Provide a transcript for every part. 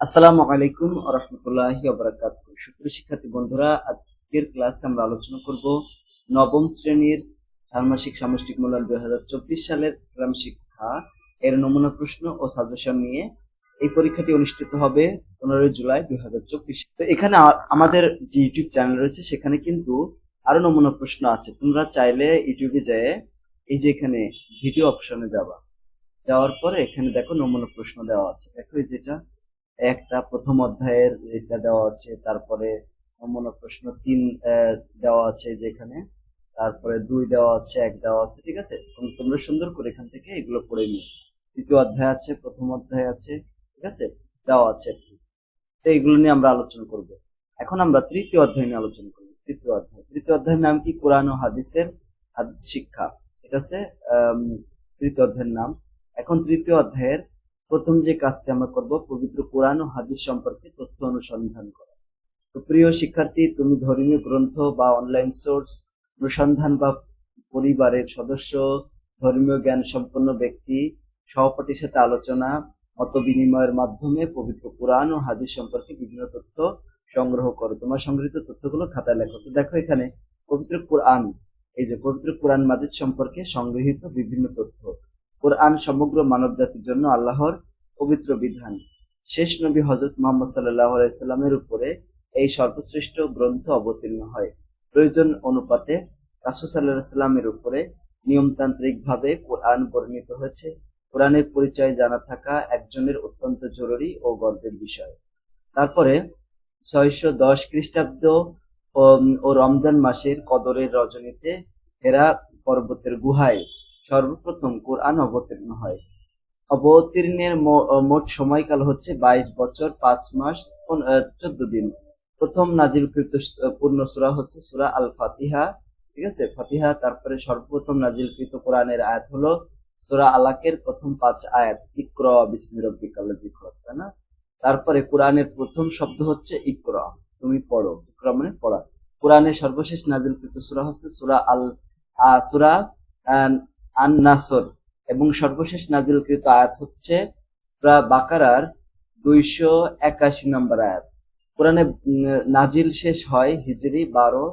আসসালামু আলাইকুম রহমতুল্লাহ বারাকাত সুপ্রিয় শিক্ষার্থী বন্ধুরা, আজকের ক্লাসে আমরা আলোচনা করব নবম শ্রেণির ষান্মাসিক সামষ্টিক মূল্যায়ন দুই হাজার চব্বিশ সালের ইসলাম শিক্ষা এর নমুনা প্রশ্ন ও সাজেশন নিয়ে এই পরীক্ষাটি অনুষ্ঠিত হবে পনেরোই জুলাই দুই হাজার চব্বিশ। তো এখানে আমাদের যে ইউটিউব চ্যানেল রয়েছে, সেখানে কিন্তু আরও নমুনা প্রশ্ন আছে। তোমরা চাইলে ইউটিউবে যেয়ে এই যে এখানে ভিডিও অপশনে যাবা। যাওয়ার পরে এখানে দেখো নমুনা প্রশ্ন দেওয়া আছে। দেখো এই যেটা একটা প্রথম অধ্যায়ের এটা দেওয়া আছে, তারপরে মনে প্রশ্ন তিন দেওয়া আছে যেখানে, তারপরে দুই দেওয়া আছে, এক দেওয়া আছে, ঠিক আছে? তোম- তোমরা সুন্দর করে এখান থেকে এগুলো পড়ে নিও। তৃতীয় অধ্যায় আছে, প্রথম অধ্যায় আছে, ঠিক আছে? দেওয়া আছে। তো এগুলো নিয়ে আমরা আলোচনা করব। এখন আমরা তৃতীয় অধ্যায় নিয়ে আলোচনা করব। তৃতীয় অধ্যায়। তৃতীয় অধ্যায়ের নাম কি? কোরআন ও হাদিসের হাদিস শিক্ষা। এটা হচ্ছে তৃতীয় অধ্যায়ের নাম। এখন তৃতীয় অধ্যায়ের প্রথম যে কাজটি আমরা করব, পবিত্র কোরআন ও হাদিস সম্পর্কে তথ্য অনুসন্ধান করা। তো প্রিয় শিক্ষার্থী, তুমি ধর্মীয় গ্রন্থ বা অনলাইন সোর্স অনুসন্ধান বা পরিবারের সদস্য, ধর্মীয় জ্ঞান সম্পন্ন ব্যক্তি, সহপাঠীর সাথে আলোচনা, মত বিনিময়ের মাধ্যমে পবিত্র কোরআন ও হাদিস সম্পর্কে বিভিন্ন তথ্য সংগ্রহ করো। তোমার সংগৃহীত তথ্যগুলো খাতায় লেখো। তো দেখো এখানে, পবিত্র কোরআন, এই যে পবিত্র কোরআন মাজিদ সম্পর্কে সংগৃহীত বিভিন্ন তথ্য। কোরআন সমগ্র মানব জাতির জন্য আল্লাহর পবিত্র বিধান। শেষ নবী হজরত মোহাম্মদ সাল্লাহ উপরে এই সর্বশ্রেষ্ঠ গ্রন্থ অবতীর্ণ হয়। প্রয়োজন অনুপাতে রাসুল উপরে নিয়মতান্ত্রিক ভাবে কোরআন বর্ণিত হয়েছে। কোরআনের পরিচয় জানা থাকা একজনের অত্যন্ত জরুরি ও গর্বের বিষয়। তারপরে ছয়শো দশ খ্রিস্টাব্দ ও রমজান মাসের কদরের রজনীতে হেরা পর্বতের গুহায় সর্বপ্রথম কোরআন অবতীর্ণ হয়। অবতীর্ণের মোট সময়কাল হচ্ছে বাইশ বছর, পাঁচ মাস চোদ্দ দিন। প্রথম নাজিলকৃত পূর্ণ সূরা হচ্ছে সূরা আল ফাতিহা ঠিক আছে? ফাতিহা, তারপরে সর্বপ্রথম নাজিলকৃত কোরআনের আয়াত হলো সুরা আলাকের প্রথম পাঁচ আয়াত, ইকরা, বিসমি তাই না? তারপরে কোরআনের প্রথম শব্দ হচ্ছে ইকরা, তুমি পড়ো, ইকরা মানে পড়া। কোরআনের সর্বশেষ নাজিলকৃত সূরা হচ্ছে সুরা আল সূরা আন নাসর এবং সর্বশেষ নাজিলকৃত আয়াত হচ্ছে সূরা বাকারার দুইশো একাশি নম্বর আয়াত। কোরআনে নাজিল শেষ হয় হিজরি বারো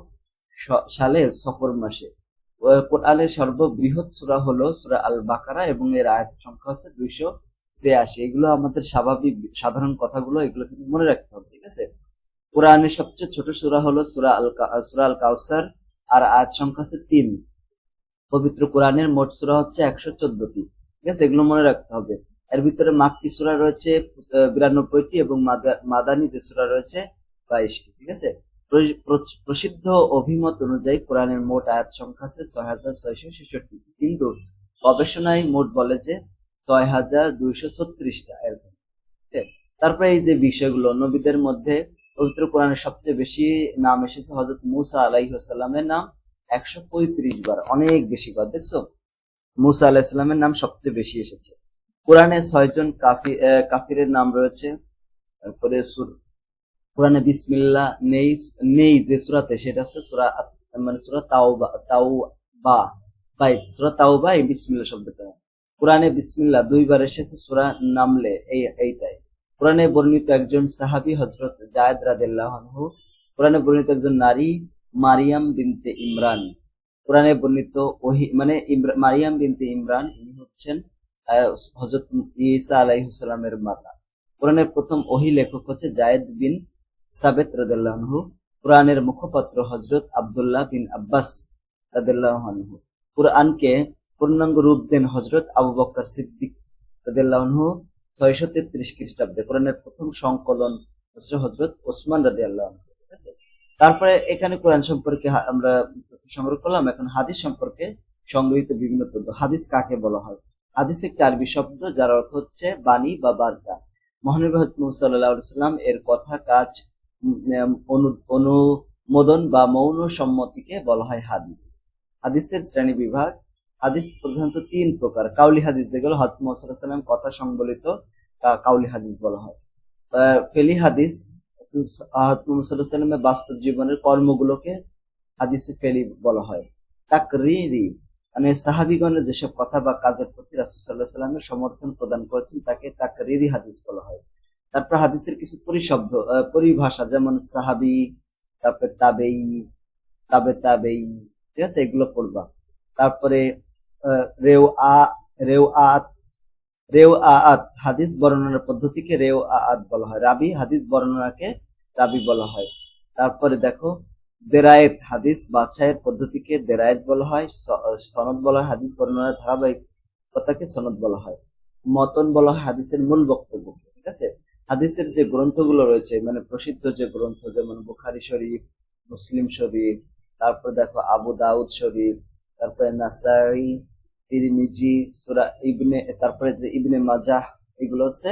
সালের সফর মাসে। কোরআনের সর্ববৃহৎ সূরা হলো সূরা আল বাকারা এবং এর আয়াত সংখ্যা হচ্ছে দুইশো ছিয়াশি। এগুলো আমাদের স্বাভাবিক, সাধারণ কথাগুলো, এগুলো কিন্তু মনে রাখতে হবে, ঠিক আছে? কোরআনের সবচেয়ে ছোট সূরা হলো সুরা আল সূরা আল কাউসার আর আয়াত সংখ্যা হচ্ছে তিন। পবিত্র কোরআনের মোট সূরা হচ্ছে একশো চোদ্দটি। ঠিক আছে? এগুলো মনে রাখতে হবে। এর ভিতরে মাক্কি সূরা রয়েছে বিরানব্বইটি এবং মাদা- মাদানী যে সূরা রয়েছে, বাইশটি। ঠিক আছে? প্র- প্র- প্রসিদ্ধ অভিমত অনুযায়ী কোরআনের মোট আয়াত সংখ্যা আছে ছয় হাজার ছয়শো ছেষট্টি। কিন্তু গবেষণায় মোট বলে যে ছয় হাজার দুইশো ছত্রিশটা এরকম তারপরে এই যে বিষয়গুলো, নবীদের মধ্যে পবিত্র কোরআনের সবচেয়ে বেশি নাম এসেছে হজরত মুসা আলাইসাল্লামের নাম। একশো পঁয়ত্রিশ বার, অনেক বেশি বার, দেখছ? মুসা আলাহিসাল্লামের নাম সবচেয়ে বেশি এসেছে। কোরআনে ছয়জন কাফি কাফিরের নাম রয়েছে। তারপরে কোরআনে বিসমিল্লাহ নেই নেই যে সুরাতে, সেটা হচ্ছে সুরা মানে সুরা তাওবা তাওবা, বাই, সুরা তাওবা এই বিসমিল্লাহ শব্দটা কোরআনে বিসমিল্লাহ দুইবার এসেছে, সুরা নামলে এই, এইটাই। কোরআনে বর্ণিত একজন সাহাবী হজরত জায়দ রাদিয়াল্লাহু আনহু, কোরআনে বর্ণিত একজন নারী মারিয়াম বিনতে ইমরান। কোরআনে বর্ণিত ওহি মানে মারিয়াম বিনতে ইমরান, ইনি হচ্ছেন হজরত ঈসা আলাইহিসসালামের মাতা। কোরআনের প্রথম ওহি লেখক হচ্ছে জায়েদ বিন সাবেত রাদিয়াল্লাহু কোরআনের মুখপাত্র হজরত আব্দুল্লাহ বিন আব্বাস আনহু। কোরআনকে পূর্ণাঙ্গ রূপ দেন হজরত আবু বকর সিদ্দিক আনহু ছয়শো তেত্রিশ খ্রিস্টাব্দে। কোরআনের প্রথম সংকলন হচ্ছে হজরত ওসমান আনহু, ঠিক আছে? তারপরে এখানে কোরআন সম্পর্কে আমরা সংগ্রহ করলাম। এখন হাদিস সম্পর্কে সংগৃহীত বিভিন্ন তথ্য। হাদিস কাকে বলা হয়? হাদিস একটি আরবি শব্দ যার অর্থ হচ্ছে বাণী বা বার্তা। মহানবী এর কথা, কাজ অনু- অনুমোদন বা মৌন সম্মতিকে বলা হয় হাদিস। হাদিসের শ্রেণি বিভাগ। হাদিস প্রধানত তিন প্রকার। কাউলি হাদিস, যেগুলো হজরত মোহাম্মদ কথা সংবলিত কাউলি হাদিস বলা হয়। ফেলি হাদিস বাস্তব জীবনের কর্মগুলোকে হাদিসে ফেলি বলা হয়। তাকরিরি মানে সাহাবিগণের যেসব কথা বা কাজের প্রতি সাল্লামের সমর্থন প্রদান করেছেন, তাকে তাকরিরি হাদিস বলা হয়। তারপর হাদিসের কিছু পরিশব্দ পরিভাষা যেমন সাহাবি, তারপরে তাবেই তাবে তাবেই ঠিক আছে, এগুলো পড়বা। তারপরে রেও আ রেও আত রেও আত, হাদিস বর্ণনার পদ্ধতিকে রেও আত বলা হয়। রাবি হাদিস বর্ণনাকে রাবি বলা হয়। তারপরে দেখো, দেরায়েত হাদিস বাছাইয়ের পদ্ধতিকে দেরায়েত বলা হয় সনদ বলা হয়, হাদিস বর্ণনার ধারাবাহিকতাকে সনদ বলা হয়। মতন বলা হয় হাদিসের মূল বক্তব্য ঠিক আছে? হাদিসের যে গ্রন্থগুলো রয়েছে মানে প্রসিদ্ধ যে গ্রন্থ, যেমন বুখারি শরীফ, মুসলিম শরীফ, তারপর দেখো আবু দাউদ শরীফ, তারপরে নাসাই তিরমিজি, সুরা ইবনে, তারপরে যে ইবনে মাজাহ, এগুলো হচ্ছে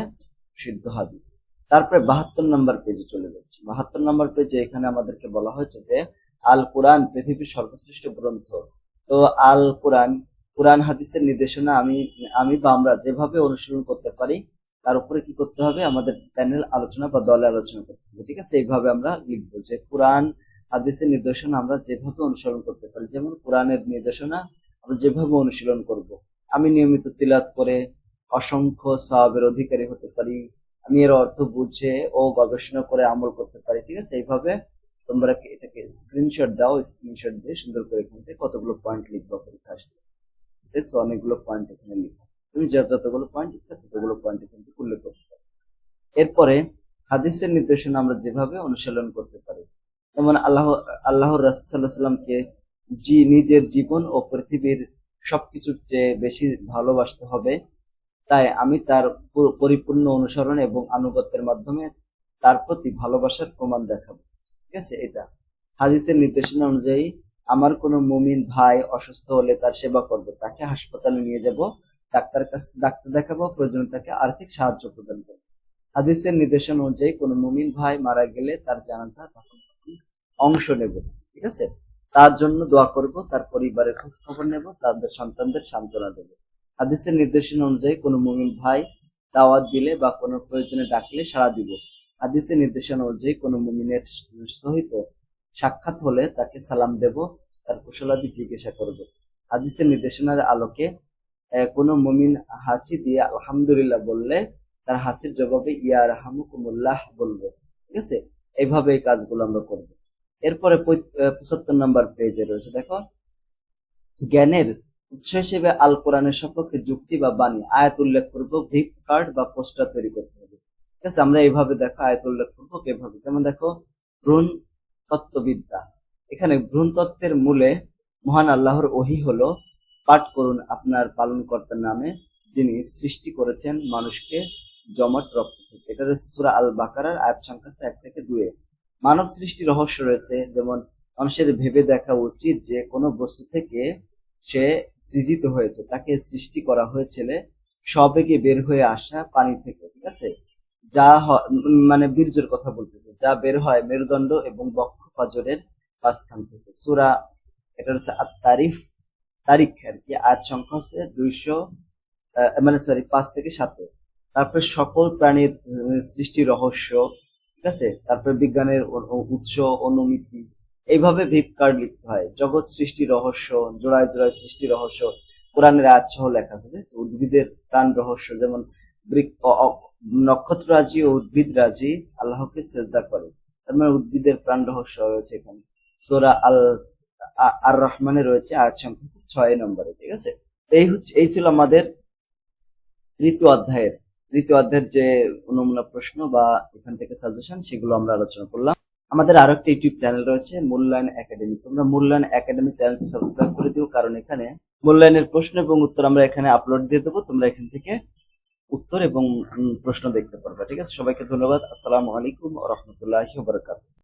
সিদ্ধ হাদিস। তারপরে বাহাত্তর নম্বর পেজে চলে যাচ্ছি। বাহাত্তর নম্বর পেজে এখানে আমাদেরকে বলা হয়েছে যে আল কোরআন পৃথিবীর সর্বশ্রেষ্ঠ গ্রন্থ। তো আল কোরআন কোরআন হাদিসের নির্দেশনা আমি আমি বা আমরা যেভাবে অনুসরণ করতে পারি, তার উপরে কি করতে হবে? আমাদের প্যানেল আলোচনা বা দলে আলোচনা করতে হবে। ঠিক আছে? এইভাবে আমরা লিখব যে, কোরআন হাদিসের নির্দেশনা আমরা যেভাবে অনুসরণ করতে পারি, যেমন কোরআনের নির্দেশনা যেভাবে অনুশীলন করব। আমি নিয়মিত তিলাত করে অসংখ্য সবের অধিকারী হতে পারি আমি এর অর্থ বুঝে ও গবেষণা করে আমল করতে পারি, ঠিক আছে? এইভাবে তোমরা এটাকে স্ক্রিনশট দাও স্ক্রিনশট দিয়ে সুন্দর করে এখান থেকে কতগুলো পয়েন্ট লিখবা পরীক্ষা আসলে। দেখছ অনেকগুলো পয়েন্ট এখানে লিখো তুমি যত যতগুলো পয়েন্ট ইচ্ছা ততগুলো পয়েন্ট এখান থেকে উল্লেখ করতে পারো। এরপরে হাদিসের নির্দেশনা আমরা যেভাবে অনুশীলন করতে পারি, যেমন আল্লাহ, আল্লাহর রাসুল্লাহ সাল্লামকে জি, নিজের জীবন ও পৃথিবীর সবকিছুর চেয়ে বেশি ভালোবাসতে হবে। তাই আমি তার পরিপূর্ণ অনুসরণ এবং আনুগত্যের মাধ্যমে তার প্রতি ভালোবাসার প্রমাণ দেখাবো। ঠিক আছে, এটা। হাদিসের নির্দেশনা অনুযায়ী, আমার কোনো মুমিন ভাই অসুস্থ হলে তার সেবা করব, তাকে হাসপাতালে নিয়ে যাব, ডাক্তার কাছে, ডাক্তার দেখাবো, প্রয়োজনে তাকে আর্থিক সাহায্য প্রদান করব। হাদিসের নির্দেশনা অনুযায়ী কোনো মুমিন ভাই মারা গেলে তার জানাজা তখন অংশ নেব। ঠিক আছে? তার জন্য দোয়া করব, তার পরিবারের খোঁজ খবর নেব, তাদের সন্তানদের সান্ত্বনা দেব। হাদিসের নির্দেশনা অনুযায়ী কোনো মুমিন ভাই দাওয়াত দিলে বা কোনো প্রয়োজনে ডাকলে সাড়া দিব। হাদিসের নির্দেশনা অনুযায়ী কোনো মুমিনের সহিত সাক্ষাৎ হলে তাকে সালাম দেব, তার কুশলাদি জিজ্ঞাসা করব। হাদিসের নির্দেশনার আলোকে কোনো মুমিন হাসি দিয়ে আলহামদুলিল্লাহ বললে তার হাসির জবাবে, ইয়া রাহামুকুমুল্লাহ বলব। ঠিক আছে? এইভাবে এই কাজগুলো আমরা করব। এরপরে পঁচাত্তর নম্বর পেজে রয়েছে, দেখো। জ্ঞানের উৎস হিসেবে আল কোরআনের সপক্ষে যুক্তি বা বাণী, আয়াত উল্লেখ করব ভিপ কার্ড বা পোস্টার তৈরি করতে হবে। ঠিক আছে, আমরা এইভাবে দেখো আয়াত উল্লেখ করব এভাবে। যেমন দেখো, ভ্রূণ তত্ত্ববিদ্যা। এখানে ভ্রূণ তত্ত্বের মূলে মহান আল্লাহর ওহি হলো, পাঠ করুন আপনার পালনকর্তার নামে, যিনি সৃষ্টি করেছেন মানুষকে জমাট রক্ত থেকে। এটা রয়েছে সুরা আল বাকারার আয়াত সংখ্যা এক থেকে দুয়ে মানব সৃষ্টি রহস্য রয়েছে, যেমন মানুষের ভেবে দেখা উচিত যে কোনো বস্তু থেকে সে সৃজিত হয়েছে, তাকে সৃষ্টি করা হয়েছিল সবেগে বের হয়ে আসা পানি থেকে, ঠিক আছে? যা মানে বীর্যের কথা বলতেছে, যা বের হয় মেরুদণ্ড এবং বক্ষ পাজরের মাঝখান থেকে। সুরা, এটা হচ্ছে তারিফ তারিখ আর কি আজ সংখ্যা হচ্ছে দুইশো মানে সরি পাঁচ থেকে সাতে। তারপরে সকল প্রাণীর সৃষ্টি রহস্য ঠিক আছে? তারপরে বিজ্ঞানের উৎস, অনুমিতি, এইভাবে ভিপ কার্ড লিখতে হয়। জগৎ সৃষ্টি রহস্য, জোড়ায় জোড়ায় সৃষ্টি রহস্য, কোরআনের আজ সহ লেখা আছে? উদ্ভিদের প্রাণ রহস্য, যেমন নক্ষত্ররাজি ও উদ্ভিদ রাজি আল্লাহকে সেজদা করে। তার মানে উদ্ভিদের প্রাণ রহস্য রয়েছে এখানে। সোরা আল আর রহমানে রয়েছে আয়াত সংখ্যা ছয় নম্বরে, ঠিক আছে? এই হচ্ছে, এই ছিল আমাদের তৃতীয় অধ্যায়ের তৃতীয় অধ্যায়ের যে নমুনা প্রশ্ন বা এখান থেকে সাজেশন সেগুলো আমরা আলোচনা করলাম। আমাদের আরও একটা ইউটিউব চ্যানেল রয়েছে, মূল্যায়ন একাডেমি। তোমরা মূল্যায়ন একাডেমি চ্যানেলটি সাবস্ক্রাইব করে দিও, কারণ এখানে মূল্যায়নের প্রশ্ন এবং উত্তর আমরা এখানে আপলোড দিয়ে দেবো। তোমরা এখান থেকে উত্তর এবং প্রশ্ন দেখতে পারবে, ঠিক আছে? সবাইকে ধন্যবাদ। আসসালামু আলাইকুম রহমতুল্লাহ বারকাত